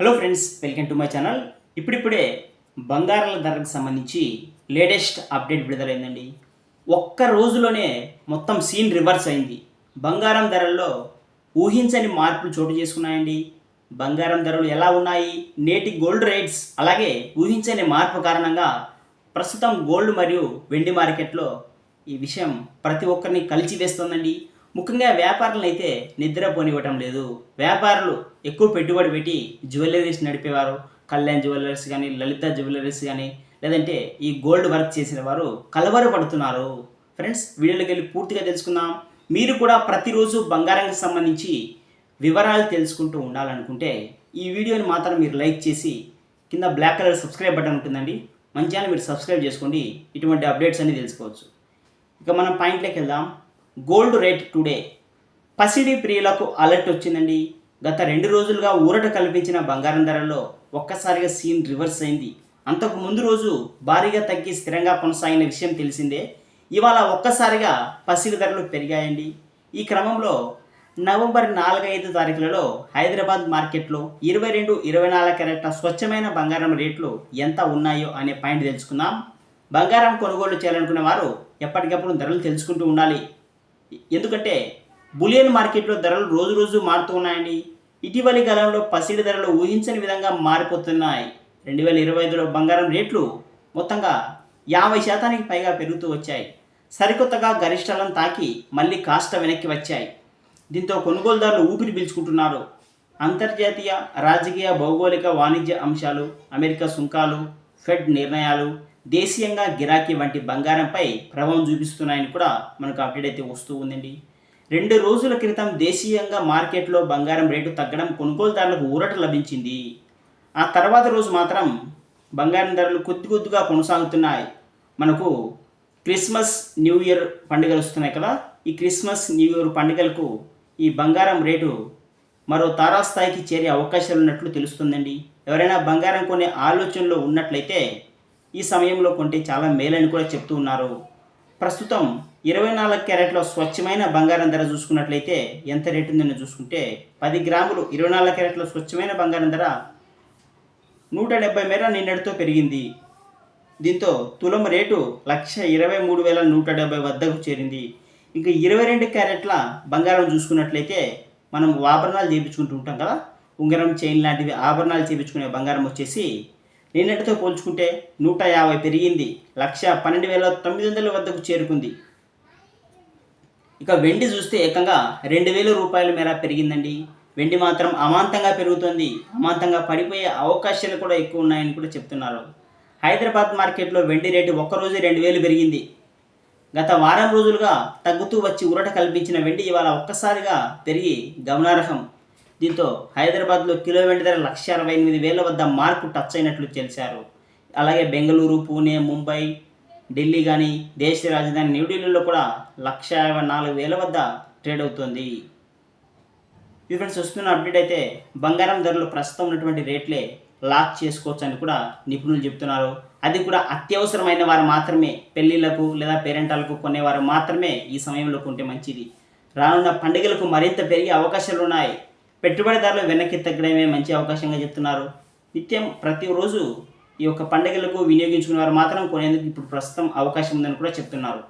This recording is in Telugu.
Hello friends welcome to my channel ఇప్పుడిప్పుడే బంగారాల ధరకు సంబంధించి లేటెస్ట్ అప్డేట్ విడుదలైందండి. ఒక్క రోజులోనే మొత్తం సీన్ రివర్స్ అయింది. బంగారం ధరల్లో ఊహించని మార్పులు చోటు చేసుకున్నాయండి. బంగారం ధరలు ఎలా ఉన్నాయి? నేటి గోల్డ్ రేట్స్ అలాగే ఊహించని మార్పు కారణంగా ప్రస్తుతం గోల్డ్ మరియు వెండి మార్కెట్లో ఈ విషయం ప్రతి ఒక్కరిని కలిచివేస్తోందండి. ముఖ్యంగా వ్యాపారులను అయితే నిద్రపోనివ్వటం లేదు. వ్యాపారులు ఎక్కువ పెట్టుబడి పెట్టి జ్యువెలరీస్ నడిపేవారు. కళ్యాణ్ జ్యువెలరీస్ కానీ లలిత జ్యువెలరీస్ కానీ లేదంటే ఈ గోల్డ్ వర్క్ చేసిన వారు కలవరు పడుతున్నారు ఫ్రెండ్స్ వీడియోలోకి వెళ్ళి పూర్తిగా తెలుసుకుందాం. మీరు కూడా ప్రతిరోజు బంగారానికి సంబంధించి వివరాలు తెలుసుకుంటూ ఉండాలనుకుంటే ఈ వీడియోని మాత్రం మీరు లైక్ చేసి కింద బ్లాక్ కలర్ సబ్స్క్రైబ్ బటన్ ఉంటుందండి. మంచిగా మీరు సబ్స్క్రైబ్ చేసుకోండి ఇటువంటి అప్డేట్స్ అన్ని తెలుసుకోవచ్చు. ఇక మనం పాయింట్లోకి వెళ్దాం. Gold rate today. పసిడి ప్రియులకు అలర్ట్ వచ్చిందండి. గత రెండు రోజులుగా ఊరట కల్పించిన బంగారం ధరల్లో ఒక్కసారిగా సీన్ రివర్స్ అయింది. అంతకు ముందు రోజు భారీగా తగ్గి స్థిరంగా కొనసాగిన విషయం తెలిసిందే. ఇవాళ ఒక్కసారిగా పసిడి ధరలు పెరిగాయండి. ఈ క్రమంలో నవంబర్ నాలుగు ఐదు తారీఖులలో హైదరాబాద్ మార్కెట్లో ఇరవై రెండు ఇరవై నాలుగు క్యారెట్ల స్వచ్ఛమైన బంగారం రేట్లు ఎంత ఉన్నాయో అనే పాయింట్ తెలుసుకుందాం. బంగారం కొనుగోలు చేయాలనుకునే వారు ఎప్పటికప్పుడు ధరలు తెలుసుకుంటూ ఉండాలి. ఎందుకంటే బులియన్ మార్కెట్లో ధరలు రోజు రోజు మారుతూ ఉన్నాయండి. ఇటీవలి కాలంలో పసిడి ధరలు ఊహించని విధంగా మారిపోతున్నాయి. రెండు వేల ఇరవై ఐదులో బంగారం రేట్లు మొత్తంగా యాభై శాతానికి పైగా పెరుగుతూ వచ్చాయి. సరికొత్తగా గరిష్టాలను తాకి మళ్ళీ కాస్త వెనక్కి వచ్చాయి. దీంతో కొనుగోలుదారులు ఊపిరి పీల్చుకుంటున్నారు. అంతర్జాతీయ రాజకీయ భౌగోళిక వాణిజ్య అంశాలు అమెరికా సుంకాలు ఫెడ్ నిర్ణయాలు దేశీయంగా గిరాకీ వంటి బంగారంపై ప్రభావం చూపిస్తున్నాయని కూడా మనకు అప్డేట్ అయితే వస్తూ ఉందండి. రెండు రోజుల క్రితం దేశీయంగా మార్కెట్లో బంగారం రేటు తగ్గడం కొనుగోలుదారులకు ఊరట లభించింది. ఆ తర్వాత రోజు మాత్రం బంగారం ధరలు కొద్ది కొద్దిగా కొనసాగుతున్నాయి. మనకు క్రిస్మస్ న్యూ ఇయర్ పండుగలు వస్తున్నాయి కదా. ఈ క్రిస్మస్ న్యూ ఇయర్ పండుగలకు ఈ బంగారం రేటు మరో తారాస్థాయికి చేరే అవకాశాలు ఉన్నట్లు తెలుస్తుందండి. ఎవరైనా బంగారం కొనే ఆలోచనలో ఉన్నట్లయితే ఈ సమయంలో కొంటే చాలా మేలని కూడా చెప్తూ ఉన్నారు. ప్రస్తుతం ఇరవై నాలుగు క్యారెట్ల స్వచ్ఛమైన బంగారం ధర చూసుకున్నట్లయితే ఎంత రేటు ఉందని చూసుకుంటే పది గ్రాములు ఇరవై నాలుగు క్యారెట్ల స్వచ్ఛమైన బంగారం ధర నూట డెబ్బై మేర నిన్నటితో పెరిగింది. దీంతో తులం రేటు లక్ష ఇరవై మూడు వేల నూట డెబ్బై వద్దకు చేరింది. ఇంకా ఇరవై రెండు క్యారెట్ల బంగారం చూసుకున్నట్లయితే మనం ఆభరణాలు చేయించుకుంటూ ఉంటాం కదా? ఉంగరం చైన్ లాంటివి ఆభరణాలు చేయించుకునే బంగారం వచ్చేసి నిన్నటితో పోల్చుకుంటే నూట యాభై పెరిగింది. లక్ష పన్నెండు వేల తొమ్మిది వందల వద్దకు చేరుకుంది. ఇక వెండి చూస్తే ఏకంగా రెండు వేల రూపాయల మేర పెరిగిందండి. వెండి మాత్రం అమాంతంగా పెరుగుతోంది. అమాంతంగా పడిపోయే అవకాశాలు కూడా ఎక్కువ ఉన్నాయని కూడా చెప్తున్నారు. హైదరాబాద్ మార్కెట్లో వెండి రేటు ఒక్కరోజు రెండు వేలు పెరిగింది. గత వారం రోజులుగా తగ్గుతూ వచ్చి ఉరట కల్పించిన వెండి ఇవాళ ఒక్కసారిగా పెరిగి గమనార్హం. దీంతో హైదరాబాద్లో కిలో వెండి ధర లక్ష అరవై ఎనిమిది వేల వద్ద మార్కు టచ్ అయినట్లు తెలిసారు అలాగే బెంగళూరు పూణే ముంబై ఢిల్లీ కానీ దేశ రాజధాని న్యూఢిల్లీలో కూడా లక్ష యాభై నాలుగు వేల వద్ద ట్రేడ్ అవుతుంది. ఈ ఫ్రెండ్స్ వస్తున్న అప్డేట్ అయితే బంగారం ధరలు ప్రస్తుతం ఉన్నటువంటి రేట్లే లాక్ చేసుకోవచ్చు అని కూడా నిపుణులు చెప్తున్నారు. అది కూడా అత్యవసరమైన వారు మాత్రమే పెళ్ళిళ్ళకు లేదా పేరెంటాలకు కొనేవారు మాత్రమే ఈ సమయంలో కొంటే మంచిది. రానున్న పండుగలకు మరింత పెరిగే అవకాశాలు ఉన్నాయి పెట్టుబడిదారులు వెనక్కి తగ్గడమే మంచి అవకాశంగా చెప్తున్నారు. నిత్యం ప్రతిరోజు ఈ యొక్క పండుగలకు వినియోగించుకునే వారు మాత్రం కొనేందుకు ఇప్పుడు ప్రస్తుతం అవకాశం ఉందని కూడా చెప్తున్నారు.